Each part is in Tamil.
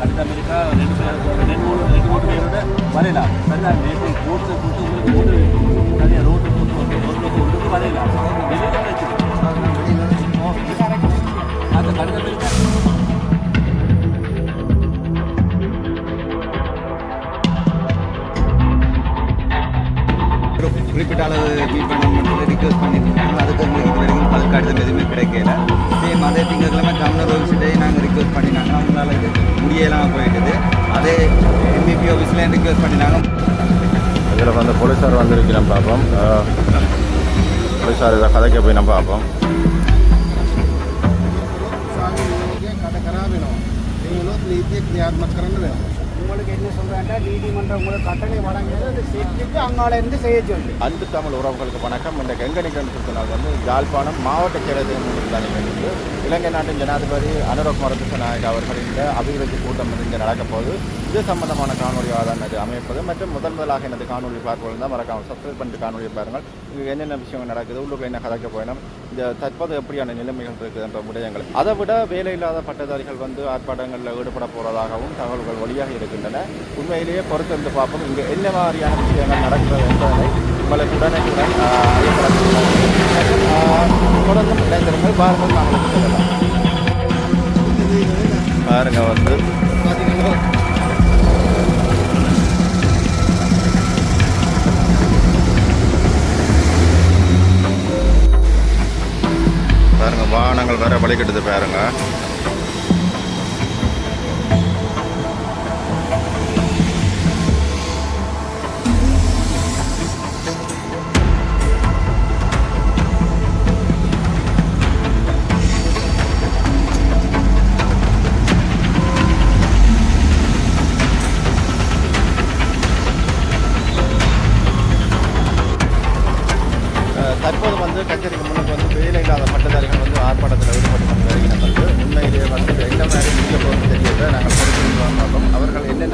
கடிதம் அமெரிக்கா ரெண்டு பேர் ரெண்டு மூணு ரெண்டு மூணு பேரோட வரையலாம். சரிதான் நேற்று கூட்டு கூட்டு உங்களுக்கு மூணு நிறைய ரோட்டு கூட்டு ரோட்டில் கூட்டு வரையலாம். வெளியில் பிரச்சனை அந்த கடிதம் இருக்கா குறிப்பிட்ட அளவு மீட் பண்ணணும்னு சொல்லி ரிக்வஸ்ட் பண்ணியிருந்தாங்க கடிதம் எதுவுமே கிடைக்கல. இதே மாதிரி திங்கக்கிழமை கவர்னர் ஆஃபீஸ்கிட்டையும் நாங்கள் ரிக்வஸ்ட் பண்ணினாங்க. அவங்களால முடியலாம் போயிட்டுது. அதே எம்பிபி ஆஃபீஸ்லேயும் ரிக்வஸ்ட் பண்ணினாங்க. இதில் வந்து போலீஸார் வந்திருக்கு பார்ப்போம். போலீஸார் இதை கதைக்க போய் நம்ம பார்ப்போம். கதை கராக வேணும். நீங்களும் நீத்திய கிரியாத்மக் வேணும். உங்களுக்கு என்ன சொல்கிறாங்க நீதிமன்றம் உங்களுக்கு கட்டளை வழங்கியது செஞ்சுட்டு அங்கால இருந்து செய்ய சொல்லி. அன்பு தமிழ் உறவுகளுக்கு வணக்கம். இந்த கெங்கனிக்கன் சுத்தினால் வந்து யாழ்ப்பாணம் மாவட்ட செயலகம் நிகழ்ந்து இலங்கை நாட்டின் ஜனாதிபதி அனுரகுமார நாயக் அவர்களின் இந்த அபிவிருத்தி கூட்டம் வந்து இங்கே நடக்க போது இது சம்பந்தமான காணொலியாக தான் அமைப்பது மற்றும் முதன் முதலாக எனது காணொலி பார்ப்பது தான் மறக்காமல் சப்ஸ்கிரைப் பண்ணிட்டு காணொலியை பாருங்கள். இங்கே என்னென்ன விஷயங்கள் நடக்குது உள்ளுக்கு என்ன கதைக்க போயிடும் இந்த தற்போது எப்படியான நிலைமைகள் இருக்குது என்ற விடயங்கள். அதை விட வேலையில்லாத பட்டதாரிகள் வந்து ஆர்ப்பாட்டங்களில் ஈடுபட போகிறதாகவும் தகவல்கள் வழியாக இருக்குது. இருக்கின்றன உண்மையிலேயே பொறுத்திருந்து பார்ப்போம். இங்கே என்ன மாதிரியான விஷயங்கள் நடக்கிறது என்பதை உங்களுக்கு உடனுக்குடன் தொடர்ந்து இணைந்திருங்கள். பாருங்கள் நாங்கள் சொல்லலாம் பாருங்க வந்து. பாருங்க வாகனங்கள் வேற வழிகட்டுது பாருங்க.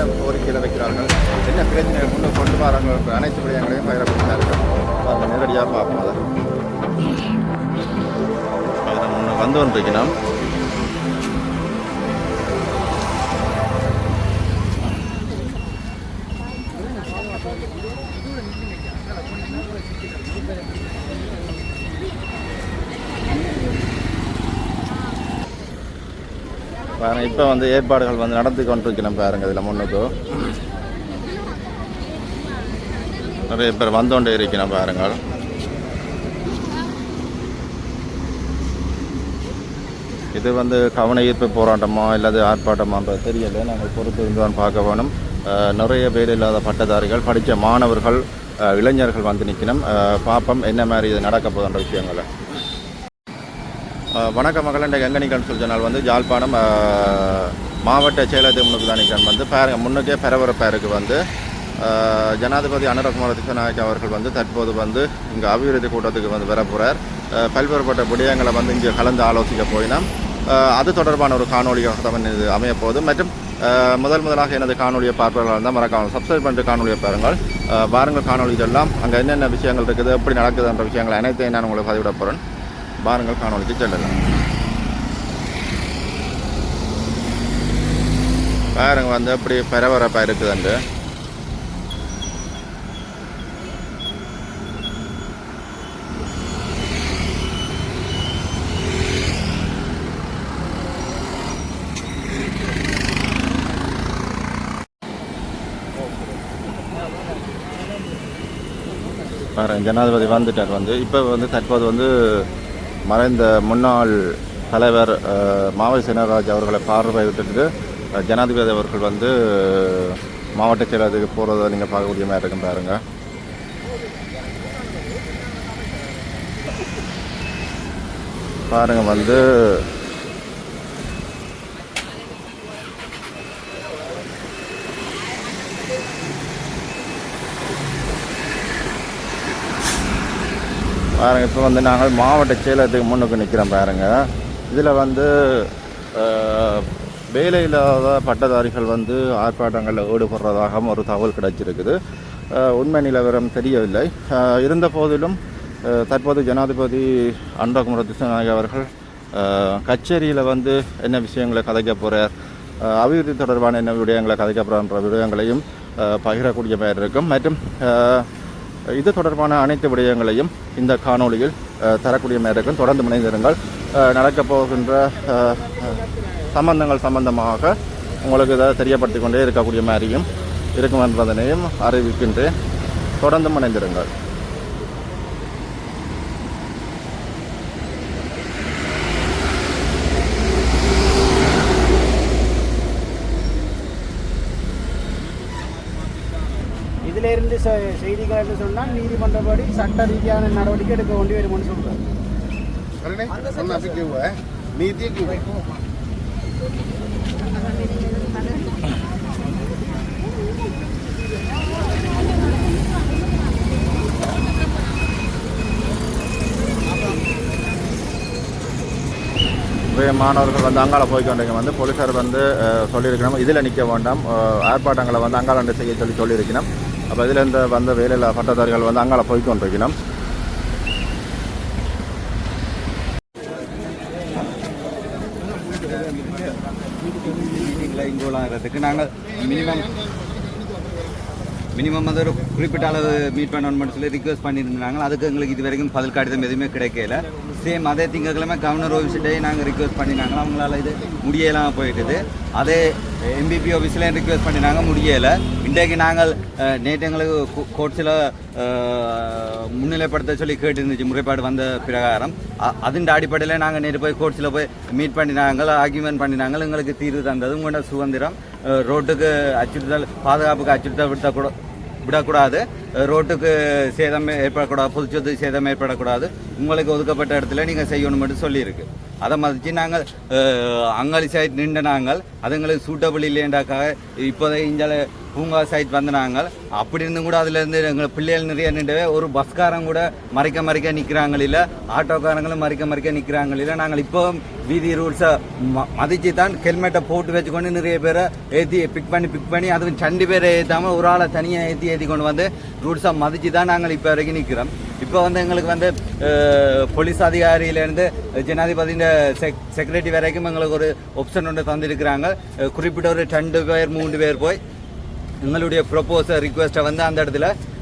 என்ன கோரிக்கையில் வைக்கிறார்கள். என்ன பிரச்சனை முன்னு கொண்டு வராங்க? அனைத்து விடயங்களையும் பயிரப்படுத்தினார்கள் அதை நேரடியாக பார்ப்போம் அதை. அதில் முன்ன வந்து you. பாருங்க இப்போ வந்து ஏற்பாடுகள் வந்து நடந்து கொண்டிருக்கணும் பாருங்க இதில் முன்னுக்கு. நிறைய பேர் வந்து கொண்டே இருக்கணும் பாருங்கள் இது வந்து கவன ஈர்ப்பு போராட்டமா இல்லாது ஆர்ப்பாட்டமான்றது தெரியல. நாங்கள் பொறுத்து இருந்து பார்க்க வேணும். நிறைய பேர் இல்லாத பட்டதாரிகள் படித்த மாணவர்கள் இளைஞர்கள் வந்து நிற்கணும் பாப்பம் பார்ப்போம் என்ன மாதிரி இது நடக்க போகுதுன்ற விஷயங்களை. வணக்க மகள் என்ற கங்கனிக்கன் சொல்லி சொன்னால் வந்து ஜாழ்ப்பாணம் மாவட்ட செயலகத்தை முன்னுக்கு தான் நிற்கிறேன் வந்து பாருங்க முன்னுக்கே பரபரப்பாருக்கு வந்து ஜனாதிபதி அனுரகுமார திசநாயக் அவர்கள் வந்து தற்போது வந்து இங்கே அபிவிருத்தி கூட்டத்துக்கு வந்து வரப்போகிறார் பல்வேறுபட்ட விடயங்களை வந்து இங்கே கலந்து ஆலோசிக்க போயினோம். அது தொடர்பான ஒரு காணொலியாக தான் இது அமையப்போகுது மற்றும் முதல் முதலாக எனது காணொலியை பார்ப்பவர்கள் இருந்தால் மறக்காமல் சப்ஸ்கிரைப் பண்ணிட்டு காணொலியை பாருங்கள். வாருங்கள் பாருங்கள் எல்லாம். அங்கே என்னென்ன விஷயங்கள் இருக்குது எப்படி நடக்குதுன்ற விஷயங்கள் அனைத்தையும் நான் உங்களுக்கு பதிவிட போகிறேன் பாருங்கள் காணொலிக்கு செல்லலாம் பாருங்க வந்து அப்படி பரபரப்பாக இருக்குதுண்டு. பாருங்க ஜனாதிபதி வந்துட்டார். வந்து இப்போ வந்து தற்போது வந்து மறைந்த முன்னாள் தலைவர் மாவை சேனராஜ் அவர்களை பார்வையிட்டு ஜனாதிபதி அவர்கள் வந்து மாவட்ட செயலாளருக்கு போகிறத நீங்கள் பார்க்கக்கூடிய மாதிரி இருக்கும் பாருங்க. பாருங்கள் வந்து பாருங்க இப்போ வந்து நாங்கள் மாவட்ட செயலகத்துக்கு முன்னுக்கு நிற்கிறோம் பாருங்க. இதில் வந்து வேலை இல்லாத பட்டதாரிகள் வந்து ஆர்ப்பாட்டங்களில் ஈடுபடுறதாகவும் ஒரு தகவல் கிடைச்சிருக்குது. உண்மை நிலவரம் தெரியவில்லை. இருந்த போதிலும் தற்போது ஜனாதிபதி அன்பகுமர திசநாயக் அவர்கள் கச்சேரியில் வந்து என்ன விஷயங்களை கதைக்க போகிறார் அபிவிருத்தி தொடர்பான என்ன விடயங்களை போகிறான்ற விடயங்களையும் பகிரக்கூடிய மாதிரி இருக்கும். மற்றும் இது தொடர்பான அனைத்து விடயங்களையும் இந்த காணொளியில் தரக்கூடிய மாதிரி தொடர்ந்து முனைந்திருங்கள். நடக்கப் போகின்ற சம்பந்தங்கள் சம்பந்தமாக உங்களுக்கு இதை தெரியப்படுத்திக் கொண்டே இருக்கக்கூடிய மாதிரியும் இருக்கும் என்பதனையும் அறிவிக்கின்றேன். தொடர்ந்து முனைந்திருங்கள். மேலிருந்து செய்திகள் என்று சொன்னால் நீதிமன்றப்படி சட்ட ரீதியான நடவடிக்கை எடுக்க வேண்டி வரும்னு சொல்கிறார் மாணவர்கள் வந்து அங்கால போய் கொண்டீங்க வந்து போலீஸார் வந்து சொல்லியிருக்கணும். இதில் நிற்க வேண்டாம். ஆர்ப்பாட்டங்களை வந்து அங்கால செய்ய சொல்லி சொல்லியிருக்கணும். அப்போ இதில் இந்த வந்த வேலையில் பட்டதாரிகள் வந்து அங்கே போய் கொண்டிருக்கணும். இன்வால்வ் ஆகிறதுக்கு நாங்கள் மினிமம் மினிமம் வந்து ஒரு குறிப்பிட்ட அளவு மீட் பண்ணணும்னு சொல்லி ரிக்வெஸ்ட் பண்ணியிருந்தாங்க. அதுக்கு எங்களுக்கு இது வரைக்கும் பதில் கடிதம் எதுவுமே கிடைக்கல. சேம் அதே திங்கக்கிழமை கவர்னர் ஆஃபீஸ்கிட்டே நாங்கள் ரிக்வெஸ்ட் பண்ணினாங்க அவங்களால இது முடியலாம் போயிட்டுது. அதே எம்பிபி ஆஃபீஸ்லேயும் ரிக்வெஸ்ட் பண்ணினாங்க முடியலை. இன்றைக்கு நாங்கள் நேற்று எங்களுக்கு கோர்ட்ஸில் முன்னிலைப்படுத்த சொல்லி கேட்டுருந்துச்சு முறைப்பாடு வந்த பிரகாரம். அதன் அடிப்படையில் நாங்கள் நேற்று போய் கோர்ட்ஸில் போய் மீட் பண்ணினாங்க ஆர்கியூமெண்ட் பண்ணினாங்க எங்களுக்கு தீர்வு தந்தது. உங்களோட சுதந்திரம் ரோட்டுக்கு அச்சுறுத்தல் பாதுகாப்புக்கு அச்சுறுத்தல் விடக்கூட விடக்கூடாது. ரோட்டுக்கு சேதம் ஏற்படக்கூடாது பொதுச்சொத்து சேதம் ஏற்படக்கூடாது. உங்களுக்கு ஒதுக்கப்பட்ட இடத்துல நீங்கள் செய்யணும் மட்டும் சொல்லியிருக்கு. அதை மதித்து நாங்கள் அங்காளி சைட் நின்ற நாங்கள் அதுங்களுக்கு சூட்டபிள் இல்லைன்றாக்காக இப்போதை இங்கே பூங்கா சைட் வந்து நாங்கள் அப்படி இருந்தும் கூட அதுலேருந்து எங்கள் பிள்ளைகள் நிறைய நின்றவே ஒரு பஸ்காரங்க கூட மறைக்க மறைக்க நிற்கிறாங்க இல்லை ஆட்டோக்காரங்களும் மறைக்க மறைக்க நிற்கிறாங்க இல்லை நாங்கள் இப்போ வீதி ரூல்ஸை ம மதித்து தான் ஹெல்மெட்டை போட்டு வச்சுக்கொண்டு நிறைய பேரை ஏற்றி பிக் பண்ணி பிக் பண்ணி அதுவும் சண்டி பேரை ஏற்றாமல் ஒரு ஆளை தனியாக ஏற்றி ஏற்றி கொண்டு வந்து ரூல்ஸை மதித்து தான் நாங்கள் இப்போ வரைக்கும் நிற்கிறோம். இப்போ வந்து எங்களுக்கு வந்து போலீஸ் அதிகாரியிலேருந்து ஜனாதிபதியின் செக் செக்ரட்டரி வரைக்கும் எங்களுக்கு ஒரு ஆப்ஷன் ஒன்று தந்திருக்கிறாங்க குறிப்பிட்ட ஒரு ரெண்டு பேர் மூன்று பேர் போய் எங்களுடைய ப்ரொப்போசல் ரிக்வெஸ்ட்டை வந்து அந்த இடத்துல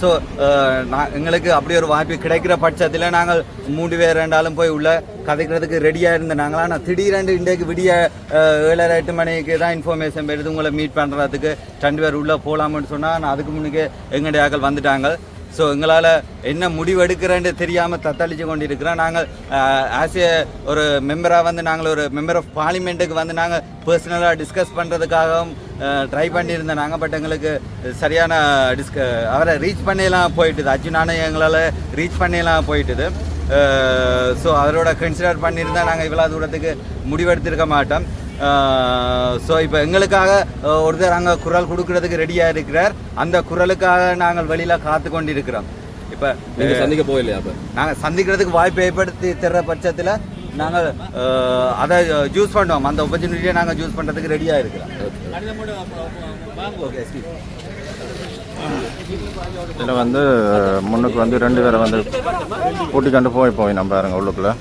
ஸோ uh, நான் எங்களுக்கு அப்படி ஒரு வாய்ப்பு கிடைக்கிற பட்சத்தில் நாங்கள் மூன்று பேர் ரெண்டாலும் போய் உள்ள கதைக்கிறதுக்கு ரெடியாக இருந்த நாங்கள் ஆனால் திடீரென்று இன்றைக்கு விடிய uh, ஏழரை எட்டு மணிக்கு தான் இன்ஃபர்மேஷன் பெறுது. உங்களை மீட் பண்ணுறதுக்கு ரெண்டு பேர் உள்ளே போகலாம்னு சொன்னால் நான் அதுக்கு முன்னுக்கே எங்களுடைய ஆக்கள் வந்துட்டாங்க. ஸோ எங்களால் என்ன முடிவு எடுக்கிறேன்னு தெரியாமல் தத்தளிச்சு கொண்டிருக்கிறோம். நாங்கள் uh, ஆஸ் ஏ ஒரு மெம்பராக வந்து நாங்கள் ஒரு மெம்பர் ஆஃப் பார்லிமெண்ட்டுக்கு வந்து நாங்கள் பர்சனலாக டிஸ்கஸ் பண்ணுறதுக்காகவும் ட்ரை பண்ணியிருந்தோம் நாங்கள் பட் எங்களுக்கு சரியான டிஸ்க அவரை ரீச் பண்ணியெல்லாம் போயிட்டுது. அர்ஜுனானே எங்களால் ரீச் பண்ணியெல்லாம் போயிட்டுது. ஸோ அவரோட கன்சிடர் பண்ணியிருந்தால் நாங்கள் இவ்வளோ தூரத்துக்கு முடிவெடுத்திருக்க மாட்டோம். ஸோ இப்போ எங்களுக்காக ஒருத்தர் அங்கே குரல் கொடுக்கறதுக்கு ரெடியாக இருக்கிறார். அந்த குரலுக்காக நாங்கள் வெளியில் காத்து கொண்டிருக்கிறோம். இப்போ நீங்க சந்திக்க போகலையா நாங்கள் சந்திக்கிறதுக்கு வாய்ப்பு ஏற்படுத்தி தர்ற பட்சத்தில் நாங்கள் அதை ஜூஸ் பண்ணுவோம். அந்த ஆப்பர்ச்சுனிட்டியை நாங்கள் ஜூஸ் பண்ணுறதுக்கு ரெடியாக இருக்கிறோம். ஓகே இதில் வந்து முன்னுக்கு வந்து ரெண்டு பேரை வந்து கூட்டிக்கொண்டு போய் போய் நம்ம பாருங்க உள்ளுக்குள்ள.